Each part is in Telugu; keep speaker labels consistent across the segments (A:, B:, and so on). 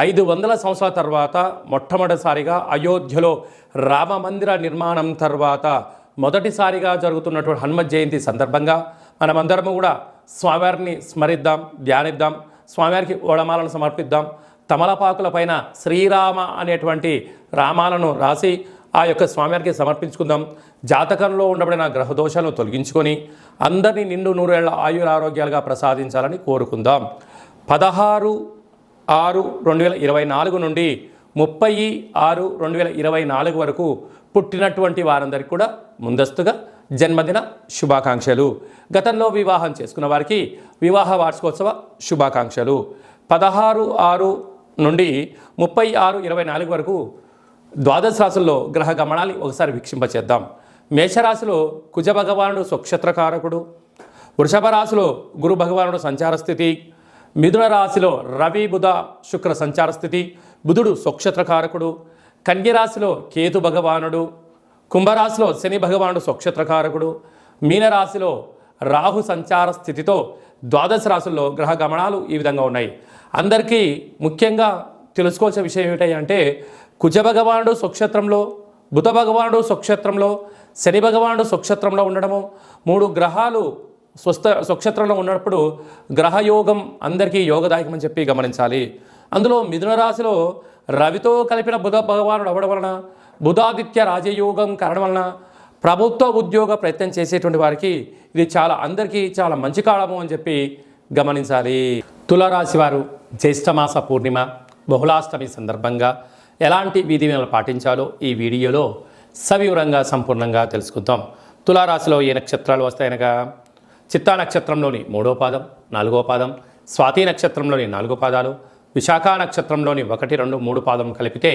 A: ఐదు వందల సంవత్సరాల తర్వాత మొట్టమొదటిసారిగా అయోధ్యలో రామ మందిర నిర్మాణం తర్వాత మొదటిసారిగా జరుగుతున్నటువంటి హనుమ జయంతి సందర్భంగా మనమందరము కూడా స్వామివారిని స్మరిద్దాం ధ్యానిద్దాం స్వామివారికి ఓడమాలను సమర్పిద్దాం. తమలపాకుల పైన శ్రీరామ అనేటువంటి రామాలను రాసి ఆ యొక్క స్వామివారికి సమర్పించుకుందాం. జాతకంలో ఉండబడిన గ్రహ దోషాలను తొలగించుకొని అందరినీ నిండు నూరేళ్ళ ఆయుర ఆరోగ్యాలుగా ప్రసాదించాలని కోరుకుందాం. పదహారు ఆరు రెండు వేల ఇరవై నాలుగు నుండి ముప్పై ఆరు రెండు వేల ఇరవై నాలుగు వరకు పుట్టినటువంటి వారందరికీ కూడా ముందస్తుగా జన్మదిన శుభాకాంక్షలు. గతంలో వివాహం చేసుకున్న వారికి వివాహ వార్షికోత్సవ శుభాకాంక్షలు. పదహారు ఆరు నుండి ముప్పై ఆరు ఇరవై నాలుగు వరకు ద్వాదశ రాశుల్లో గ్రహ గమనాన్ని ఒకసారి వీక్షింపచేద్దాం. మేషరాశిలో కుజ భగవానుడు స్వక్షత్రకారకుడు. వృషభ రాశిలో గురు భగవానుడు సంచార స్థితి. మిథున రాశిలో రవి బుధ శుక్ర సంచార స్థితి. బుధుడు స్వక్షత్రకారకుడు. కన్యరాశిలో కేతు భగవానుడు. కుంభరాశిలో శని భగవానుడు స్వక్షత్రకారకుడు. మీనరాశిలో రాహు సంచార స్థితితో ద్వాదశ రాశుల్లో గ్రహ గమనాలు ఈ విధంగా ఉన్నాయి. అందరికీ ముఖ్యంగా తెలుసుకోవాల్సిన విషయం ఏమిటి అంటే కుజ భగవానుడు స్వక్షత్రంలో బుధ భగవానుడు స్వక్షత్రంలో శని భగవానుడు స్వక్షత్రంలో ఉండడము. మూడు గ్రహాలు స్వస్థ స్వక్షత్రంలో ఉన్నప్పుడు గ్రహయోగం అందరికీ యోగదాయకమని చెప్పి గమనించాలి. అందులో మిథున రాశిలో రవితో కలిపిన బుధ భగవానుడు అవ్వడం వలన బుధాదిత్య రాజయోగం కారణం వలన ప్రభుత్వ ఉద్యోగ ప్రయత్నం చేసేటువంటి వారికి ఇది చాలా అందరికీ చాలా మంచి కాలము అని చెప్పి గమనించాలి. తులరాశి వారు జ్యేష్ఠమాస పూర్ణిమ బహుళాష్టమి సందర్భంగా ఎలాంటి విధి పాటించాలో ఈ వీడియోలో సవివరంగా సంపూర్ణంగా తెలుసుకుందాం. తులారాశిలో ఏ నక్షత్రాలు వస్తాయనగా? చిత్తా నక్షత్రంలోని మూడో పాదం నాలుగో పాదం స్వాతి నక్షత్రంలోని నాలుగో పాదాలు విశాఖ నక్షత్రంలోని ఒకటి రెండు మూడు పాదం కలిపితే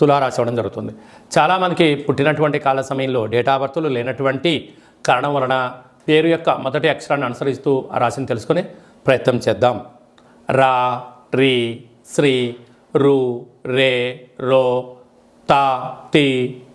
A: తులారాశి అవ్వడం జరుగుతుంది. చాలామందికి పుట్టినటువంటి కాల సమయంలో డేటా బర్తులు లేనటువంటి కారణం వలన పేరు యొక్క మొదటి అక్షరాన్ని అనుసరిస్తూ ఆ రాశిని తెలుసుకునే ప్రయత్నం చేద్దాం. రా రి శ్రీ రు రే రో తా తి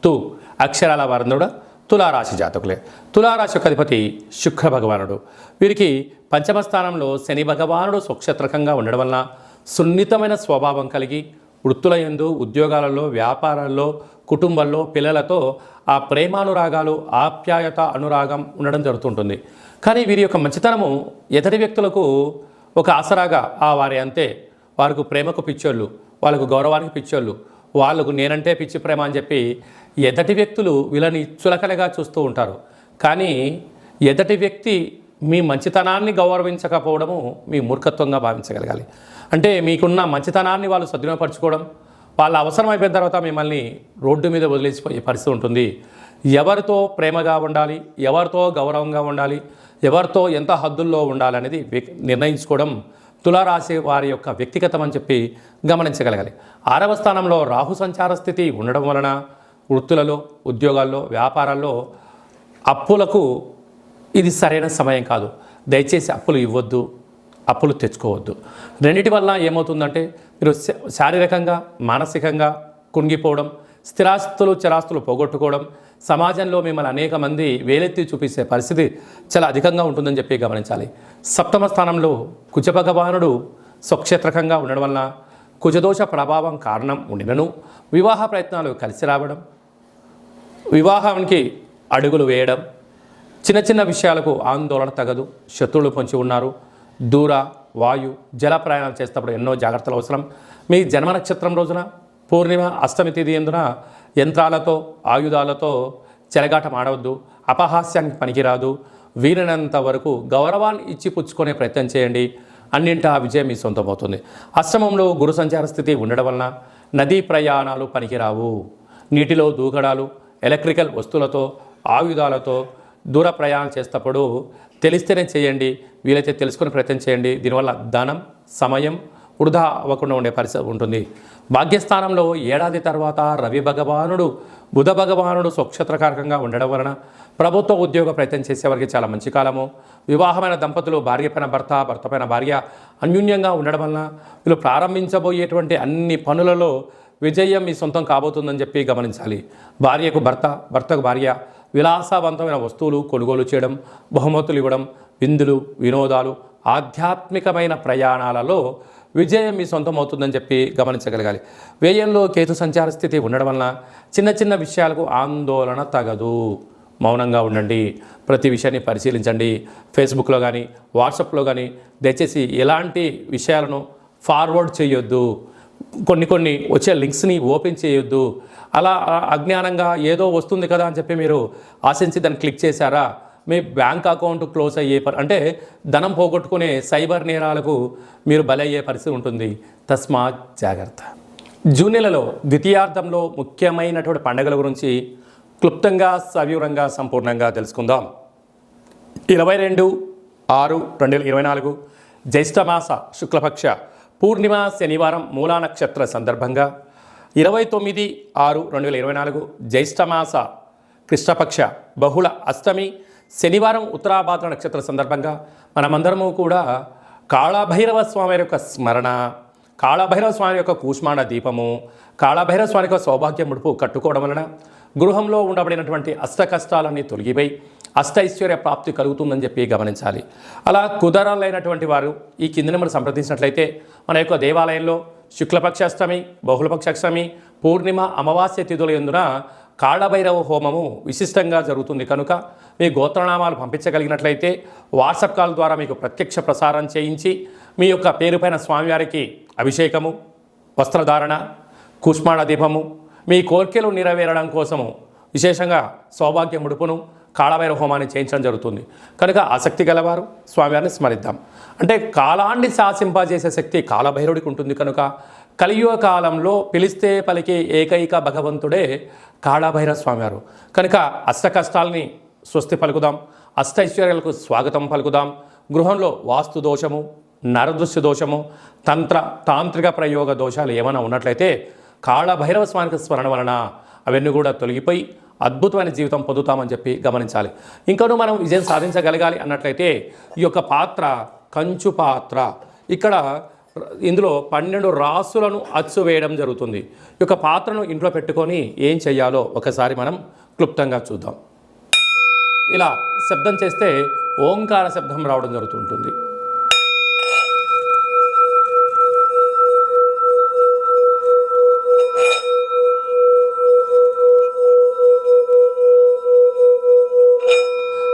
A: తు అక్షరాల వారందరూ కూడా తులారాశి జాతకులే. తులారాశి యొక్క అధిపతి శుక్ర భగవానుడు. వీరికి పంచమ స్థానంలో శని భగవానుడు స్వక్షత్రకంగా ఉండడం వలన సున్నితమైన స్వభావం కలిగి వృత్తుల యందు ఉద్యోగాలలో వ్యాపారాల్లో కుటుంబంలో పిల్లలతో ఆ ప్రేమానురాగాలు ఆప్యాయత అనురాగం ఉండడం జరుగుతుంటుంది. కానీ వీరి యొక్క మంచితనము ఎదటి వ్యక్తులకు ఒక ఆసరాగా ఆ వారి అంతే. వారికి ప్రేమకు పిచ్చోళ్ళు. వాళ్ళకు గౌరవానికి పిచ్చోళ్ళు. వాళ్ళకు నేనంటే పిచ్చి ప్రేమ అని చెప్పి ఎదటి వ్యక్తులు వీళ్ళని చులకనగా చూస్తూ ఉంటారు. కానీ ఎదటి వ్యక్తి మీ మంచితనాన్ని గౌరవించకపోవడము మీ మూర్ఖత్వంగా భావించగలగాలి. అంటే మీకున్న మంచితనాన్ని వాళ్ళు సద్వినియోగపరచుకోవడం వాళ్ళ అవసరమైపోయిన తర్వాత మిమ్మల్ని రోడ్డు మీద వదిలేసిపోయే పరిస్థితి ఉంటుంది. ఎవరితో ప్రేమగా ఉండాలి ఎవరితో గౌరవంగా ఉండాలి ఎవరితో ఎంత హద్దుల్లో ఉండాలనేది నిర్ణయించుకోవడం తులారాశి వారి యొక్క వ్యక్తిగతం అని చెప్పి గమనించగలగాలి. ఆరవ స్థానంలో రాహు సంచార స్థితి ఉండడం వలన వృత్తులలో ఉద్యోగాల్లో వ్యాపారాల్లో అప్పులకు ఇది సరైన సమయం కాదు. దయచేసి అప్పులు ఇవ్వద్దు అప్పులు తెచ్చుకోవద్దు. రెండిటి వల్ల ఏమవుతుందంటే మీరు శారీరకంగా మానసికంగా కుంగిపోవడం స్థిరాస్తులు చిరాస్తులు పోగొట్టుకోవడం సమాజంలో మిమ్మల్ని అనేక మంది వేలెత్తి చూపించే పరిస్థితి చాలా అధికంగా ఉంటుందని చెప్పి గమనించాలి. సప్తమ స్థానంలో కుజ భగవానుడు స్వక్షేత్రకంగా ఉండడం వలన కుజదోష ప్రభావం కారణం ఉండినను వివాహ ప్రయత్నాలు కలిసి రావడం వివాహానికి అడుగులు వేయడం చిన్న చిన్న విషయాలకు ఆందోళన తగదు శత్రువులు పొంచి ఉన్నారు. దూర వాయు జల ప్రయాణాలు చేసేటప్పుడు ఎన్నో జాగ్రత్తలు అవసరం. మీ జన్మ నక్షత్రం రోజున పూర్ణిమ అష్టమి తేదీ ఎందున యంత్రాలతో ఆయుధాలతో చెలగాటం ఆడవద్దు. అపహాస్యానికి పనికిరాదు. వీలైనంత వరకు గౌరవాన్ని ఇచ్చి పుచ్చుకునే ప్రయత్నం చేయండి. అన్నింటా విజయం మీ సొంతమవుతుంది అష్టమంలో గురు సంచార స్థితి ఉండడం వలన నదీ ప్రయాణాలు పనికిరావు. నీటిలో దూకడాలు ఎలక్ట్రికల్ వస్తువులతో ఆయుధాలతో దూర ప్రయాణం చేసేటప్పుడు తెలిస్తేనే చేయండి వీలైతే తెలుసుకునే ప్రయత్నం చేయండి. దీనివల్ల ధనం సమయం వృధా అవ్వకుండా ఉండే పరిస్థితి ఉంటుంది. భాగ్యస్థానంలో ఏడాది తర్వాత రవి భగవానుడు బుధ భగవానుడు స్వక్షత్రకారకంగా ఉండడం వలన ప్రభుత్వ ఉద్యోగ ప్రయత్నం చేసేవారికి చాలా మంచి కాలము. వివాహమైన దంపతులు భార్య పైన భర్త భర్త పైన భార్య అన్యూన్యంగా ఉండడం వలన వీళ్ళు ప్రారంభించబోయేటువంటి అన్ని పనులలో విజయం మీ సొంతం కాబోతుందని చెప్పి గమనించాలి. భార్యకు భర్త భర్తకు భార్య విలాసవంతమైన వస్తువులు కొనుగోలు చేయడం బహుమతులు ఇవ్వడం విందులు వినోదాలు ఆధ్యాత్మికమైన ప్రయాణాలలో విజయం మీ సొంతం అవుతుందని చెప్పి గమనించగలగాలి. వ్యయంలో కేతు సంచార స్థితి ఉండడం వలన చిన్న చిన్న విషయాలకు ఆందోళన తగదు. మౌనంగా ఉండండి. ప్రతి విషయాన్ని పరిశీలించండి. ఫేస్బుక్లో కానీ వాట్సాప్లో కానీ దయచేసి ఎలాంటి విషయాలను ఫార్వర్డ్ చేయొద్దు. కొన్ని కొన్ని వచ్చే లింక్స్ని ఓపెన్ చేయొద్దు. అలా అజ్ఞానంగా ఏదో వస్తుంది కదా అని చెప్పి మీరు ఆశించి దాన్ని క్లిక్ చేశారా? మీ బ్యాంక్ అకౌంట్ క్లోజ్ అయ్యే పరి అంటే ధనం పోగొట్టుకునే సైబర్ నేరాలకు మీరు బలయ్యే పరిస్థితి ఉంటుంది. తస్మాత్ జాగ్రత్త. జూన్ నెలలో ద్వితీయార్థంలో ముఖ్యమైనటువంటి పండుగల గురించి క్లుప్తంగా సవివరంగా సంపూర్ణంగా తెలుసుకుందాం. ఇరవై రెండు ఆరు రెండు వేల ఇరవై నాలుగు జ్యేష్ఠమాస శుక్లపక్ష పూర్ణిమ శనివారం మూలా నక్షత్ర సందర్భంగా ఇరవై తొమ్మిది ఆరు రెండు వేల ఇరవై నాలుగు జ్యేష్ఠమాస కృష్ణపక్ష బహుళ అష్టమి శనివారం ఉత్తరాభాద్ర నక్షత్ర సందర్భంగా మనమందరము కూడా కాళభైరవ స్వామి యొక్క స్మరణ కాళభైరవ స్వామి యొక్క కూష్మాండ దీపము కాళభైరవ స్వామి యొక్క సౌభాగ్య ముడుపు కట్టుకోవడం వలన గృహంలో ఉండబడినటువంటి అష్ట కష్టాలన్నీ తొలగిపోయి అష్టైశ్వర్య ప్రాప్తి కలుగుతుందని చెప్పి గమనించాలి. అలా కుదరాలైనటువంటి వారు ఈ కింద మనం సంప్రదించినట్లయితే మన యొక్క దేవాలయంలో శుక్లపక్షాష్టమి బహుళపక్షాష్టమి బహుళపక్ష అష్టమి పూర్ణిమ అమావాస్య తిథుల ఎందున కాళభైరవ హోమము విశిష్టంగా జరుగుతుంది. కనుక మీ గోత్రనామాలు పంపించగలిగినట్లయితే వాట్సాప్ కాల్ ద్వారా మీకు ప్రత్యక్ష ప్రసారం చేయించి మీ యొక్క పేరుపైన స్వామివారికి అభిషేకము వస్త్రధారణ కుష్మాణ దీపము మీ కోర్కెలు నెరవేరడం కోసము విశేషంగా సౌభాగ్య ముడుపును కాళభైరవ హోమాన్ని చేయించడం జరుగుతుంది. కనుక ఆసక్తి గలవారు స్వామివారిని స్మరిద్దాం. అంటే కాలాన్ని శాసింపజేసే శక్తి కాలభైరుడికి ఉంటుంది కనుక కలియుగ కాలంలో పిలిస్తే పలికే ఏకైక భగవంతుడే కాళభైరవ స్వామివారు. కనుక అష్ట కష్టాలని స్వస్తి పలుకుదాం. అష్టైశ్వర్యాలకు స్వాగతం పలుకుదాం. గృహంలో వాస్తు దోషము నరదృశ్య దోషము తంత్ర తాంత్రిక ప్రయోగ దోషాలు ఏమైనా ఉన్నట్లయితే కాళభైరవ స్వామికి స్మరణ వలన అవన్నీ కూడా తొలగిపోయి అద్భుతమైన జీవితం పొందుతామని చెప్పి గమనించాలి. ఇంకనూ మనం విజయం సాధించగలగాలి అన్నట్లయితే ఈ యొక్క పాత్ర కంచు పాత్ర ఇక్కడ ఇందులో పన్నెండు రాసులను అచ్చు వేయడం జరుగుతుంది. ఈ యొక్క పాత్రను ఇంట్లో పెట్టుకొని ఏం చేయాలో ఒకసారి మనం క్లుప్తంగా చూద్దాం. ఇలా శబ్దం చేస్తే ఓంకార శబ్దం రావడం జరుగుతుంటుంది.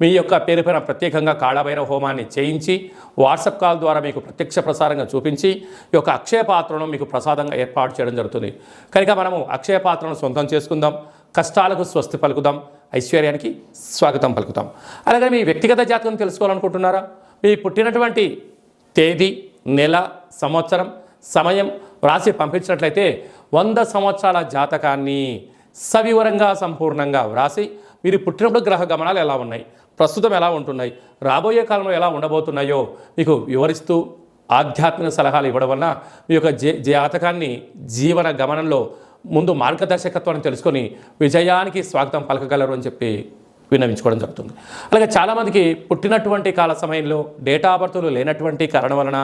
A: మీ యొక్క పేరు పైన ప్రత్యేకంగా కాళభైరవ హోమాన్ని చేయించి వాట్సాప్ కాల్ ద్వారా మీకు ప్రత్యక్ష ప్రసారంగా చూపించి ఈ యొక్క అక్షయ పాత్రను మీకు ప్రసాదంగా ఏర్పాటు చేయడం జరుగుతుంది. కనుక మనము అక్షయ పాత్రను సొంతం చేసుకుందాం కష్టాలకు స్వస్తి పలుకుదాం ఐశ్వర్యానికి స్వాగతం పలుకుతాం. అలాగే మీ వ్యక్తిగత జాతకం తెలుసుకోవాలనుకుంటున్నారా? మీ పుట్టినటువంటి తేదీ నెల సంవత్సరం సమయం వ్రాసి పంపించినట్లయితే వంద సంవత్సరాల జాతకాన్ని సవివరంగా సంపూర్ణంగా వ్రాసి మీరు పుట్టినప్పుడు గ్రహ గమనాలు ఎలా ఉన్నాయి? ప్రస్తుతం ఎలా ఉంటున్నాయి? రాబోయే కాలంలో ఎలా ఉండబోతున్నాయో మీకు వివరిస్తూ ఆధ్యాత్మిక సలహాలు ఇవ్వడం వలన మీ యొక్క జే జాతకాన్ని జీవన గమనంలో ముందు మార్గదర్శకత్వాన్ని తెలుసుకొని విజయానికి స్వాగతం పలకగలరు అని చెప్పి విన్నవించుకోవడం జరుగుతుంది. అలాగే చాలామందికి పుట్టినటువంటి కాల సమయంలో డేటా బర్తులు లేనటువంటి కారణం వలన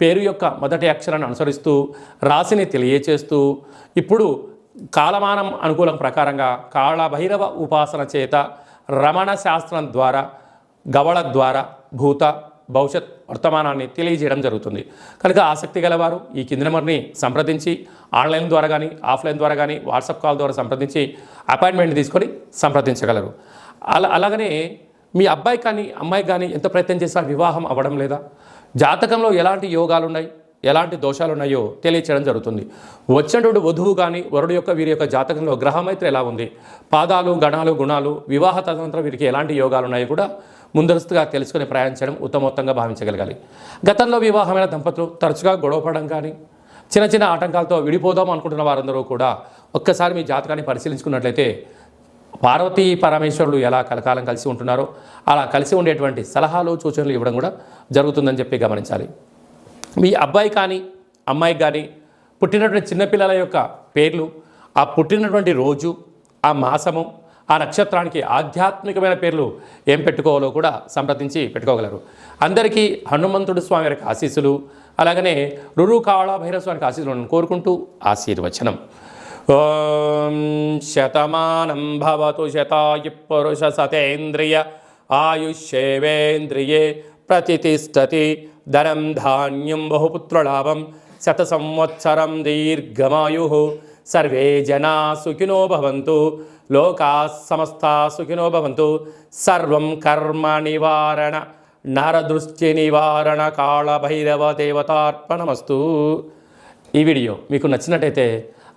A: పేరు యొక్క మొదటి అక్షరాన్ని అనుసరిస్తూ రాశిని తెలియచేస్తూ ఇప్పుడు కాలమానం అనుకూలం ప్రకారంగా కాళభైరవ ఉపాసన చేత రమణ శాస్త్రం ద్వారా గవళ ద్వారా భూత భవిష్యత్ వర్తమానాన్ని తెలియజేయడం జరుగుతుంది. కనుక ఆసక్తి గలవారు ఈ కింది నెంబర్ని సంప్రదించి ఆన్లైన్ ద్వారా కానీ ఆఫ్లైన్ ద్వారా కానీ వాట్సాప్ కాల్ ద్వారా సంప్రదించి అపాయింట్మెంట్ తీసుకొని సంప్రదించగలరు. అలా అలాగనే మీ అబ్బాయి కానీ అమ్మాయి కానీ ఎంత ప్రయత్నం చేసినా వివాహం అవ్వడం లేదా? జాతకంలో ఎలాంటి యోగాలు ఉన్నాయి ఎలాంటి దోషాలు ఉన్నాయో తెలియచేయడం జరుగుతుంది. వచ్చినటువంటి వధువు కానీ వరుడు యొక్క వీరి యొక్క జాతకంలో గ్రహమైత్రి ఎలా ఉంది? పాదాలు గణాలు గుణాలు వివాహ తదనంతరం వీరికి ఎలాంటి యోగాలు ఉన్నాయో కూడా ముందస్తుగా తెలుసుకుని ప్రయాణించడం ఉత్తమోత్తంగా భావించగలగాలి. గతంలో వివాహమైన దంపతులు తరచుగా గొడవపడడం కానీ చిన్న చిన్న ఆటంకాలతో విడిపోదాం అనుకుంటున్న వారందరూ కూడా ఒక్కసారి మీ జాతకాన్ని పరిశీలించుకున్నట్లయితే పార్వతీ పరమేశ్వరులు ఎలా కలకాలం కలిసి ఉంటున్నారో అలా కలిసి ఉండేటువంటి సలహాలు సూచనలు ఇవ్వడం కూడా జరుగుతుందని చెప్పి గమనించాలి. మీ అబ్బాయి కానీ అమ్మాయి కానీ పుట్టినటువంటి చిన్నపిల్లల యొక్క పేర్లు ఆ పుట్టినటువంటి రోజు ఆ మాసము ఆ నక్షత్రానికి ఆధ్యాత్మికమైన పేర్లు ఏం పెట్టుకోవాలో కూడా సంప్రదించి పెట్టుకోగలరు. అందరికీ హనుమంతుడు స్వామి వారికి ఆశీస్సులు అలాగనే రురు కాళ స్వామికి ఆశీస్సులను కోరుకుంటూ ఆశీర్వచనం. ఓం శతమానం భవతు శతాయు పురుష సతేంద్రియ ఆయుష్యేవేంద్రియే ప్రతిష్టతి ధనం ధాన్యం బహుపుత్రలాభం శత సంవత్సరం దీర్ఘమాయు సర్వే జనా సుఖినో భవంతు లోకా సమస్త సుఖినో భవంతు సర్వం కర్మ నివారణ నరదృష్టి నివారణ కాళభైరవ దేవతార్పణమస్తు ఈ వీడియో మీకు నచ్చినట్టయితే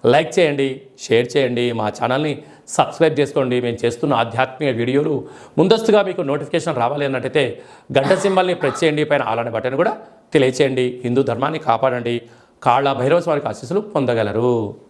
A: లైక్ చేయండి షేర్ చేయండి మా ఛానల్ని సబ్స్క్రైబ్ చేసుకోండి. మేము చేస్తున్న ఆధ్యాత్మిక వీడియోలు ముందస్తుగా మీకు నోటిఫికేషన్ రావాలి అన్నట్టయితే గంట సింబల్ని ప్రెస్ చేయండి. పైన అలానే బటన్ కూడా తెలియచేయండి. హిందూ ధర్మాన్ని కాపాడండి. కాళ్ళ భైరవ స్వామికి ఆశీస్సులు పొందగలరు.